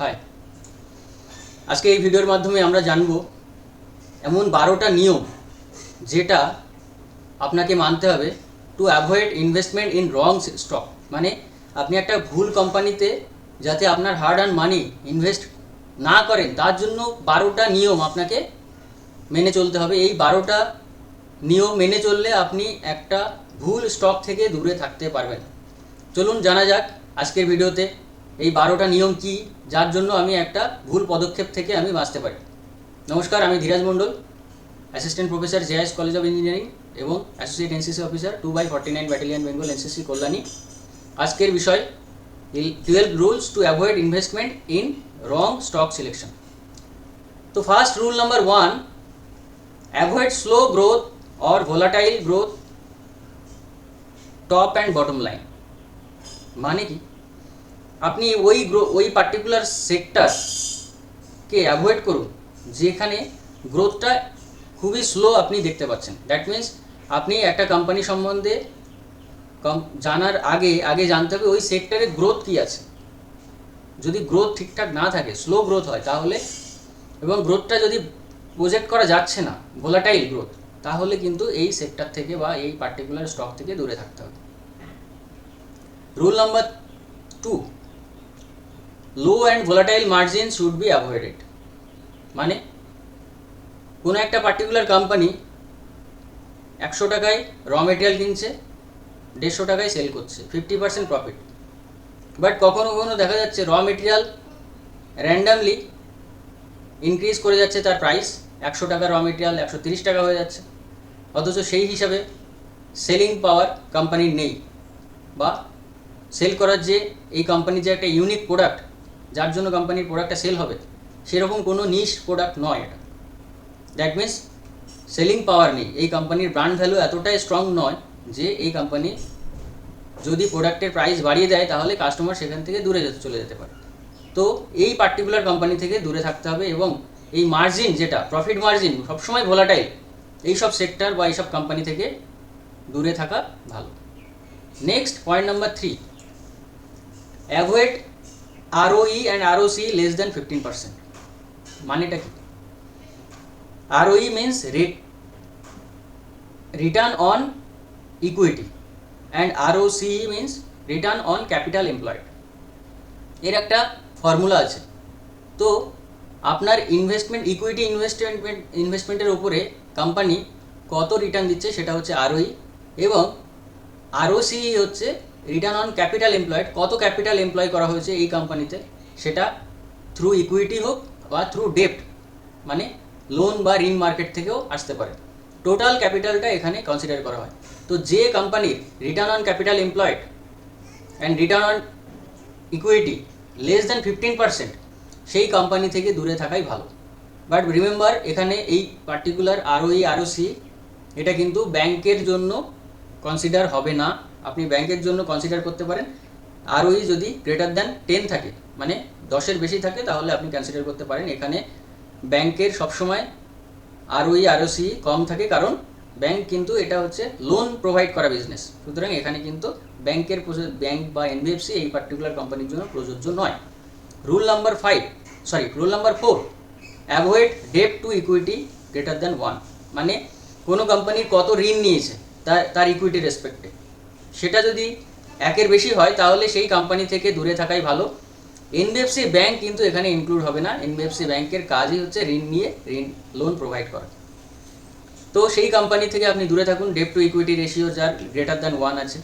High আজকে এই ভিডিওর মাধ্যমে আমরা জানব এমন বারোটা নিয়ম যেটা আপনাকে মানতে হবে to avoid investment in wrong stock মানে আপনি একটা ভুল কোম্পানিতে যাতে আপনার হার্ড অ্যান্ড মানি ইনভেস্ট না করেন, তার জন্য বারোটা নিয়ম আপনাকে মেনে চলতে হবে। এই বারোটা নিয়ম মেনে চললে আপনি একটা ভুল স্টক থেকে দূরে থাকতে পারবেন। চলুন জানা যাক আজকের ভিডিওতে এই বারোটা নিয়ম কি? যার জন্য আমি একটা ভুল পদক্ষেপ থেকে আমি বাঁচতে পারি। নমস্কার, আমি Dhiraj Mondal assistant professor JS college of engineering এবং associate NCC officer two by forty nine battalion Bengal NCC Kalyani আজকের বিষয় twelve rules to avoid investment in wrong stock selection তো first rule number one avoid slow growth or volatile growth top and bottom line মানে কি? আপনি ওই ওই particular সেক্টরকে avoid করুন, যেখানে গ্রোথটা খুবই স্লো আপনি দেখতে পাচ্ছেন। দ্যাট মিন্স আপনি একটা কোম্পানি সম্বন্ধে কম জানার আগে আগে জানতে হবে ওই সেক্টরে গ্রোথ কী আছে। যদি গ্রোথ ঠিকঠাক না থাকে স্লো গ্রোথ হয় তাহলে, এবং গ্রোথটা যদি প্রজেক্ট করা যাচ্ছে না ভোলাটাইল গ্রোথ তাহলে কিন্তু এই সেক্টর থেকে বা এই পার্টিকুলার স্টক থেকে দূরে থাকতে হবে। Rule number two low and volatile margin should be avoided মানে কোনো একটা পার্টিকুলার কোম্পানি একশো টাকায় র মেটেরিয়াল কিনছে, দেড়শো টাকায় সেল করছে ফিফটি পার্সেন্ট প্রফিট বাট কখনো কখনো দেখা যাচ্ছে র মেটেরিয়াল র্যান্ডামলি ইনক্রিজ করে যাচ্ছে তার প্রাইস একশো টাকা র মেটেরিয়াল একশো তিরিশ টাকা হয়ে যাচ্ছে। অথচ সেই হিসাবে সেলিং পাওয়ার কোম্পানির নেই বা সেল করার যে এই কোম্পানির যে একটা ইউনিক প্রোডাক্ট যার জন্য কোম্পানির প্রোডাক্টটা সেল হবে। সেরকম কোনো নিশ প্রোডাক্ট নয় এটা। দ্যাট মিন্স সেলিং পাওয়ার নেই। এই কোম্পানির ব্র্যান্ড ভ্যালু এতটাই স্ট্রং নয় যে এই কোম্পানি যদি প্রোডাক্টের প্রাইস বাড়িয়ে দেয়, তাহলে কাস্টমার সেখান থেকে দূরে চলে যেতে পারে। তো এই পার্টিকুলার কোম্পানি থেকে দূরে থাকতে হবে এবং এই মার্জিন যেটা প্রফিট মার্জিন সবসময় ভোলাটাইল এইসব সেক্টর বা এইসব কোম্পানি থেকে দূরে থাকা ভালো। Next point number three avoid ROE and ROCE less than fifteen percent মানেটা কি ROE means rate return on equity and ROCE means return on capital employed এর একটা ফর্মুলা আছে। তো আপনার ইনভেস্টমেন্ট ইকুইটি ইনভেস্টমেন্ট ইনভেস্টমেন্টের উপরে কোম্পানি কত রিটার্ন দিচ্ছে সেটা হচ্ছে আরওই এবং আরওসি হচ্ছে রিটার্ন অন ক্যাপিটাল এমপ্লয়েড কত ক্যাপিটাল এমপ্লয় করা হয়েছে এই কোম্পানিতে সেটা থ্রু ইকুইটি হোক বা থ্রু ডেপ্ট মানে লোন বা ঋণ মার্কেট থেকেও আসতে পারে। টোটাল ক্যাপিটালটা এখানে কনসিডার করা হয়। তো যে কোম্পানির return on capital employed and return on equity less than fifteen percent সেই কোম্পানি থেকে দূরে থাকাই ভালো। বাট রিমেম্বার এখানে এই পার্টিকুলার আরওই আরওসি এটা কিন্তু ব্যাংকের জন্য কনসিডার হবে না। আপনি ব্যাংকের জন্য কনসিডার করতে পারেন। আরওই যদি গ্রেটার দ্যান টেন থাকে মানে দশের বেশি থাকে, তাহলে আপনি কনসিডার করতে পারেন। এখানে ব্যাংকের সবসময় আরওই আরওসি কম থাকে, কারণ ব্যাংক কিন্তু এটা হচ্ছে লোন প্রোভাইড করা বিজনেস সুতরাং এখানে কিন্তু ব্যাংকের ব্যাংক বা এনবিএফসি এই পার্টিকুলার কোম্পানির জন্য প্রযোজ্য নয়। Rule number five sorry rule number four avoid debt to equity greater than one মানে কোনো কোম্পানির কত ঋণ নিয়েছে, তার তার ইকুইটি রেসপেক্টে সেটা যদি একের বেশি হয়, তাহলে সেই কোম্পানি থেকে দূরে থাকাই ভালো। এনবিএফসি ব্যাংক কিন্তু এখানে ইনক্লুড হবে না। এনবিএফসি ব্যাংকের কাজই হচ্ছে ঋণ নিয়ে ঋণ লোন প্রোভাইড করা। তো সেই কোম্পানি থেকে আপনি দূরে থাকুন। ডেপ টু ইকুইটি রেশিও যার গ্রেটার দ্যান ওয়ান আছে।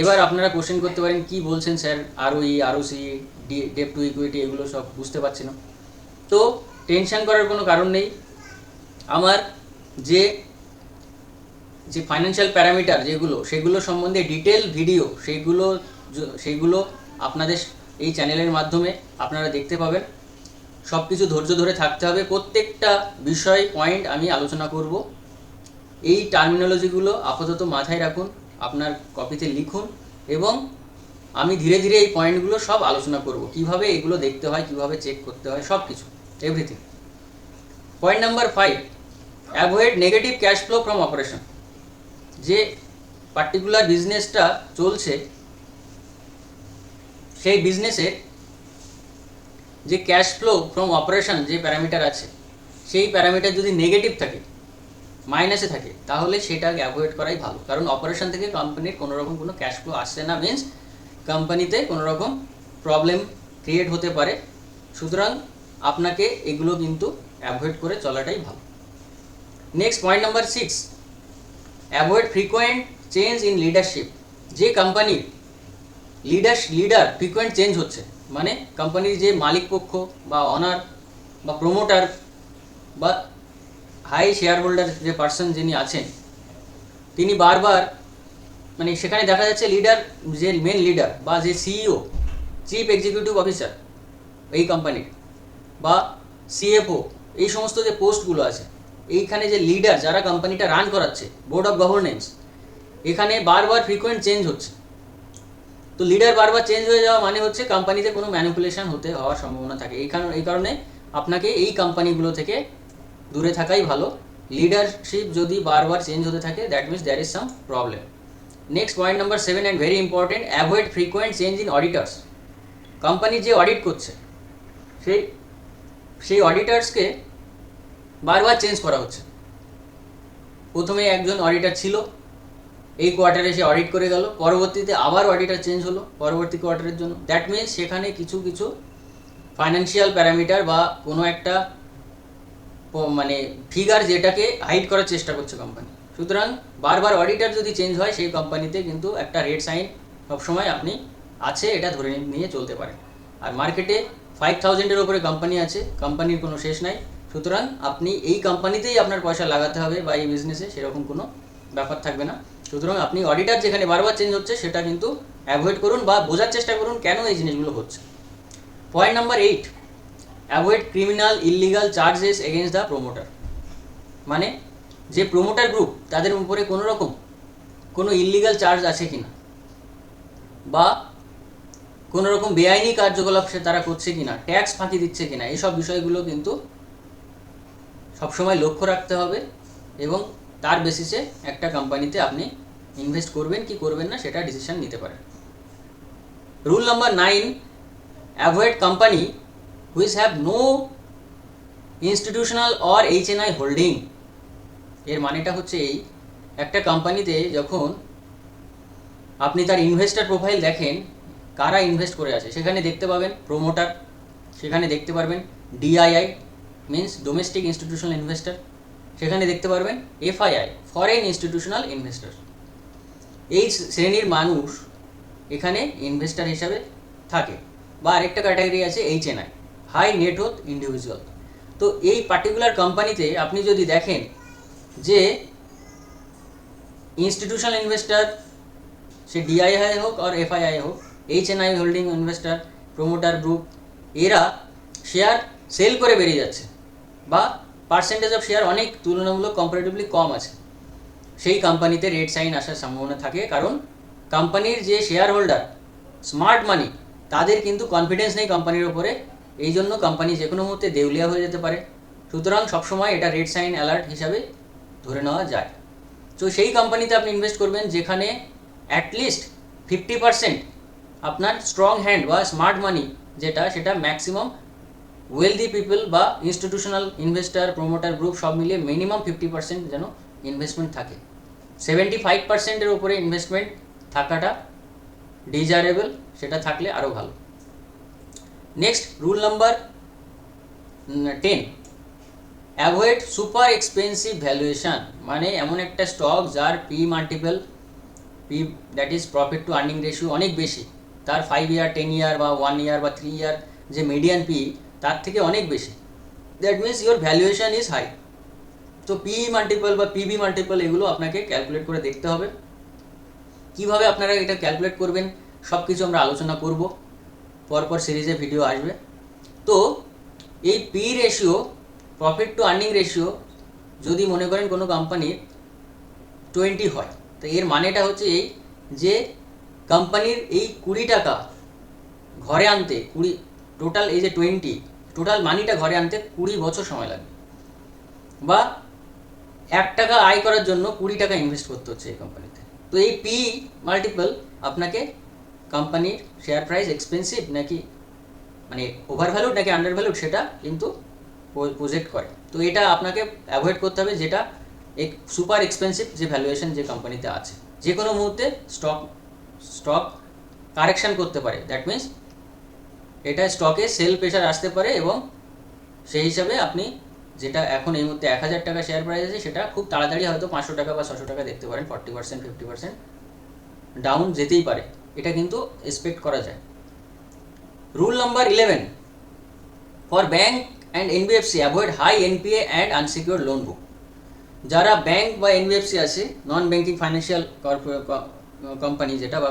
এবার আপনারা কোশ্চেন করতে পারেন, কি বলছেন স্যার আরও ই আরও সি ডেপ টু ইকুইটি এগুলো সব বুঝতে পারছি না। তো টেনশন করার কোনো কারণ নেই। আমার যে যে ফাইন্যান্সিয়াল প্যারামিটার যেগুলো, সেগুলো সম্বন্ধে ডিটেল ভিডিও সেইগুলো সেইগুলো আপনাদের এই চ্যানেলের মাধ্যমে আপনারা দেখতে পাবেন। সব কিছু ধৈর্য ধরে থাকতে হবে। প্রত্যেকটা বিষয় পয়েন্ট আমি আলোচনা করব। এই টার্মিনোলজিগুলো আপাতত মাথায় রাখুন, আপনার কপিতে লিখুন এবং আমি ধীরে ধীরে এই পয়েন্টগুলো সব আলোচনা করব। কীভাবে এগুলো দেখতে হয়, কীভাবে চেক করতে হয় সব কিছু everything point number five avoid negative cash flow from operation যে পার্টিকুলার বিজনেসটা চলছে, সেই বিজনেসে যে ক্যাশ ফ্লো ফ্রম অপারেশন যে প্যারামিটার আছে, সেই প্যারামিটার যদি নেগেটিভ থাকে মাইনাসে থাকে, তাহলে সেটাকে অ্যাভয়েড করাই ভালো। কারণ অপারেশন থেকে কোম্পানির কোনো রকম কোনো ক্যাশ ফ্লো আসছে না মিন্স কোম্পানিতে কোনো রকম প্রবলেম ক্রিয়েট হতে পারে। সুতরাং আপনাকে এগুলো কিন্তু অ্যাভয়েড করে চলাটাই ভালো। Next point number six avoid frequent change in leadership যে কোম্পানির লিডার লিডার ফ্রিকোয়েন্ট চেঞ্জ হচ্ছে মানে কোম্পানির যে মালিক পক্ষ বা অনার বা প্রমোটার বা হাই শেয়ার হোল্ডার যে পার্সন যিনি আছেন, তিনি বারবার মানে সেখানে দেখা যাচ্ছে লিডার যে মেন লিডার বা যে সিইও চিফ এক্সিকিউটিভ অফিসার এই কোম্পানির বা সিএফও এই সমস্ত যে পোস্টগুলো আছে এইখানে যে লিডার যারা কোম্পানিটা রান করাচ্ছে বোর্ড অফ গভর্নেন্স এখানে বারবার ফ্রিকোয়েন্ট চেঞ্জ হচ্ছে। তো লিডার বারবার চেঞ্জ হয়ে যাওয়া মানে হচ্ছে কোম্পানিতে কোনো ম্যানিপুলেশন হতে হওয়ার সম্ভাবনা থাকে। এই কারণে এই কারণে আপনাকে এই কোম্পানিগুলো থেকে দূরে থাকাই ভালো। লিডারশিপ যদি বারবার চেঞ্জ হতে থাকে that means there is some problem next point number seven and very important avoid frequent change in auditors company যে অডিট করছে, সেই সেই অডিটার্সকে বারবার চেঞ্জ করা হচ্ছে। প্রথমে একজন অডিটার ছিল, এই কোয়ার্টারে সে অডিট করে গেল, পরবর্তীতে আবার অডিটার চেঞ্জ হলো, পরবর্তী কোয়ার্টারের জন্য। দ্যাট মিনস সেখানে কিছু কিছু ফাইন্যান্সিয়াল প্যারামিটার বা কোনো একটা মানে ফিগার যেটাকে হাইড করার চেষ্টা করছে কোম্পানি সুতরাং বারবার অডিটার যদি চেঞ্জ হয়, সেই কোম্পানিতে কিন্তু একটা রেড সাইন সবসময় আপনি আছে, এটা ধরে নিয়ে চলতে পারেন। আর মার্কেটে ফাইভ থাউজেন্ডের ওপরে কোম্পানি আছে কোম্পানির কোনো শেষ নাই। সুতরাং আপনি এই কোম্পানিতেই আপনার পয়সা লাগাতে হবে বা এই বিজনেসে সেরকম কোনো ব্যাপার থাকবে না। সুতরাং আপনি অডিটার যেখানে বারবার চেঞ্জ হচ্ছে সেটা কিন্তু অ্যাভয়েড করুন বা বোঝার চেষ্টা করুন কেন এই জিনিসগুলো হচ্ছে। Point number eight avoid criminal illegal charges against the promoter মানে যে প্রোমোটার গ্রুপ তাদের উপরে কোনো রকম কোনো ইলিগাল চার্জ আছে কি না বা কোনো রকম বেআইনি কার্যকলাপ সে তারা করছে কিনা ট্যাক্স ফাঁকি দিচ্ছে কিনা এইসব বিষয়গুলো কিন্তু সবসময় লক্ষ্য রাখতে হবে এবং তার বেসিসে একটা কোম্পানিতে আপনি ইনভেস্ট করবেন কি করবেন না সেটা ডিসিশন নিতে পারেন। Rule number nine avoid company which have no institutional or H N I holding এর মানেটা হচ্ছে এই, একটা কোম্পানিতে যখন আপনি তার ইনভেস্টার প্রোফাইল দেখেন, কারা ইনভেস্ট করে আছে, সেখানে দেখতে পাবেন প্রোমোটার সেখানে দেখতে পারবেন DII means domestic institutional investor সেখানে দেখতে পারবেন এফআইআই ফরেন ইনস্টিটিউশনাল ইনভেস্টর এই শ্রেণির মানুষ এখানে ইনভেস্টর হিসাবে থাকে। বা আরেকটা ক্যাটাগরি আছে এইচএনআই হাই নেটওয়ার্থ ইন্ডিভিজুয়াল তো এই পার্টিকুলার কোম্পানিতে আপনি যদি দেখেন যে ইনস্টিটিউশনাল ইনভেস্টর সে ডিআইআই হোক আর এফআইআই হোক H N I holding investor promoter group এরা শেয়ার সেল করে বেরিয়ে যাচ্ছে। বা পার্সেন্টেজ অফ শেয়ার অনেক তুলনামূলক কম্পারেটিভলি কম আছে। সেই কোম্পানিতে রেড সাইন আসার সম্ভাবনা থাকে কারণ কোম্পানির যে শেয়ার হোল্ডার স্মার্ট মানি তাদের কিন্তু কনফিডেন্স নেই কোম্পানির ওপরে। এই জন্য কোম্পানি যে কোনো মুহূর্তে দেউলিয়া হয়ে যেতে পারে। সুতরাং সবসময় এটা রেড সাইন অ্যালার্ট হিসাবে ধরে নেওয়া যায়। তো সেই কোম্পানিতে আপনি ইনভেস্ট করবেন যেখানে অ্যাটলিস্ট ফিফটি পার্সেন্ট আপনার স্ট্রং হ্যান্ড বা স্মার্ট মানি যেটা, সেটা ম্যাক্সিমাম ওয়েলদি পিপল বা ইনস্টিটিউশনাল ইনভেস্টার প্রোমোটার গ্রুপ সব মিলিয়ে মিনিমাম ফিফটি পার্সেন্ট যেন ইনভেস্টমেন্ট থাকে। সেভেন্টি ফাইভ পার্সেন্টের উপরে ইনভেস্টমেন্ট থাকাটা ডিজারেবল সেটা থাকলে আরও ভালো। Next rule number ten avoid super expensive valuation মানে এমন একটা স্টক যার P multiple P that is profit to earning ratio অনেক বেশি। তার ফাইভ ইয়ার টেন ইয়ার বা ওয়ান ইয়ার বা থ্রি ইয়ার যে মিডিয়ান পি তার থেকে অনেক বেশি। That means your valuation is high তো পি মাল্টিপল বা পিবি মাল্টিপল এগুলো আপনাকে ক্যালকুলেট করে দেখতে হবে। কীভাবে আপনারা এটা ক্যালকুলেট করবেন সব কিছু আমরা আলোচনা করব। পরপর সিরিজে ভিডিও আসবে। তো এই P ratio profit to earning ratio যদি মনে করেন কোনো কোম্পানির টোয়েন্টি হয়, তো এর মানেটা হচ্ছে এই যে কোম্পানির এই কুড়ি টাকা ঘরে আনতে, কুড়ি টোটাল এই যে টোয়েন্টি টোটাল মানিটা ঘরে আনতে কুড়ি বছর সময় লাগবে বা এক টাকা আয় করার জন্য কুড়ি টাকা ইনভেস্ট করতে হচ্ছে এই কোম্পানিতে তো এই পি মাল্টিপল আপনাকে কোম্পানির শেয়ার প্রাইস এক্সপেন্সিভ নাকি মানে ওভার ভ্যালুড নাকি আন্ডার ভ্যালুড সেটা কিন্তু প্রজেক্ট করে। তো এটা আপনাকে অ্যাভয়েড করতে হবে যেটা এক সুপার এক্সপেন্সিভ যে ভ্যালুয়েশন যে কোম্পানিতে আছে। যে কোনো মুহূর্তে স্টক স্টক কারেকশন করতে পারে। দ্যাট মিন্স এটা স্টকে সেল প্রেশার আসতে পারে এবং সেই হিসাবে আপনি যেটা এখন এই মুহূর্তে এক হাজার টাকা শেয়ার প্রাইস আছে, সেটা খুব তাড়াতাড়ি হয়তো পাঁচশো টাকা বা ছশো টাকা দেখতে পারেন forty percent fifty percent down যেতেই পারে। এটা কিন্তু এক্সপেক্ট করা যায়। Rule number eleven for bank and NBFC avoid high NPA and unsecure loan book যারা ব্যাংক বা এনবিএফসি আছে নন ব্যাংকিং ফাইন্যান্সিয়াল কোম্পানি যেটা বা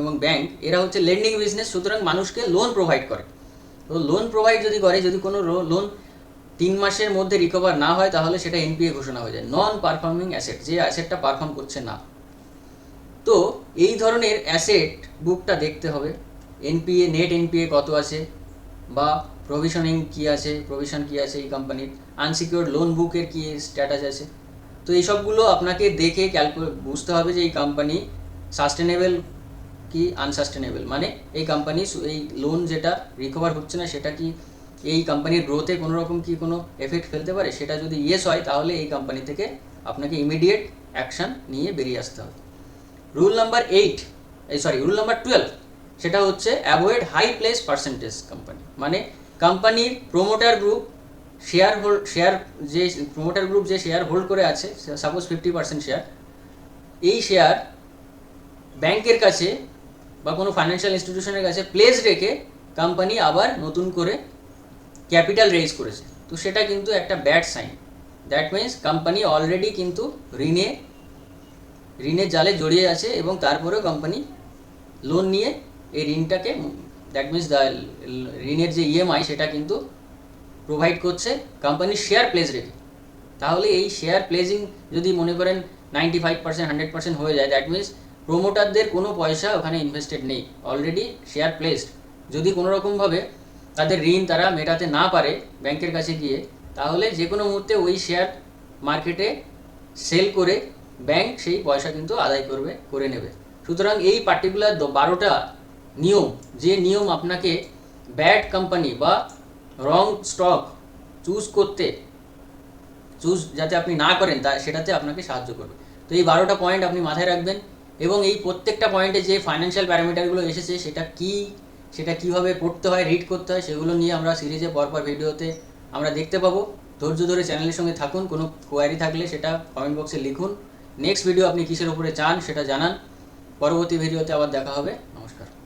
এবং ব্যাংক এরা হচ্ছে লেন্ডিং বিজনেস সুতরাং মানুষকে লোন প্রোভাইড করে। তো লোন প্রোভাইড যদি করে, যদি কোনো লোন তিন মাসের মধ্যে রিকভার না হয়, তাহলে সেটা এনপিএ ঘোষণা হয়ে যায়। নন পারফর্মিং অ্যাসেট যে অ্যাসেটটা পারফর্ম করছে না। তো এই ধরনের অ্যাসেট বুকটা দেখতে হবে। এনপিএ নেট এনপিএ কত আছে? বা প্রভিশনিং কি আছে? প্রভিশন কি আছে এই কোম্পানির আনসিকিউর লোন বুকের কি স্ট্যাটাস আছে? তো এইসবগুলো আপনাকে দেখে ক্যালকুলেট বুঝতে হবে যে এই কোম্পানি সাস্টেনেবল কি আনসাস্টেনেবল মানে এই কোম্পানি এই লোন যেটা রিকভার হচ্ছে না, সেটা কি এই কোম্পানির গ্রোথে কোনো রকম কি কোনো এফেক্ট ফেলতে পারে? সেটা যদি ইয়েস হয়, তাহলে এই কোম্পানি থেকে আপনাকে ইমিডিয়েট অ্যাকশন নিয়ে বেরিয়ে আসতে হবে। রুল নাম্বার এইট এই সরি রুল নাম্বার টুয়েলভ সেটা হচ্ছে avoid high place percentage company মানে কোম্পানির promoter group share hold share যে প্রোমোটার গ্রুপ যে শেয়ার হোল্ড করে আছে সাপোজ ফিফটি পার্সেন্ট শেয়ার এই শেয়ার ব্যাংকের কাছে বা কোনো ফাইন্যান্সিয়াল ইনস্টিটিউশনের কাছে প্লেস রেখে কোম্পানি আবার নতুন করে ক্যাপিটাল রেজ করেছে। তো সেটা কিন্তু একটা bad sign that means company already কিন্তু ঋণে, ঋণের জালে জড়িয়ে আছে এবং তারপরেও কোম্পানি লোন নিয়ে এই ঋণটাকে দ্যাট মিন্স ঋণের যে ইএমআই সেটা কিন্তু প্রোভাইড করছে কোম্পানির শেয়ার প্লেস রেখে। তাহলে এই শেয়ার প্লেজিং যদি মনে করেন ninety five percent hundred percent হয়ে যায় দ্যাট মিন্স প্রোমোটারদের কোনো পয়সা ওখানে ইনভেস্টেড নেই। অলরেডি শেয়ার প্লেসড যদি কোনো রকমভাবে তাদের ঋণ তারা মেটাতে না পারে ব্যাংকের কাছে গিয়ে, তাহলে যে কোনো মুহূর্তে ওই শেয়ার মার্কেটে সেল করে ব্যাংক সেই পয়সা কিন্তু আদায় করবে, করে নেবে। সুতরাং এই পার্টিকুলার বারোটা নিয়ম, যে নিয়ম আপনাকে ব্যাড কোম্পানি বা রং স্টক চুজ করতে চুজ যাতে আপনি না করেন, তা সেটাতে আপনাকে সাহায্য করবে। তো এই বারোটা পয়েন্ট আপনি মাথায় রাখবেন। এবং এই প্রত্যেকটা পয়েন্টে যে ফাইন্যান্সিয়াল প্যারামিটারগুলো এসেছে, সেটা কি, সেটা কীভাবে পড়তে হয় রিড করতে হয়, সেগুলো নিয়ে আমরা সিরিজে পরপর ভিডিওতে আমরা দেখতে পাবো। ধৈর্য ধরে চ্যানেলের সঙ্গে থাকুন, কোনো কোয়ারি থাকলে সেটা কমেন্ট বক্সে লিখুন। নেক্সট ভিডিও আপনি কিসের উপরে চান, সেটা জানান। পরবর্তী ভিডিওতে আবার দেখা হবে। নমস্কার।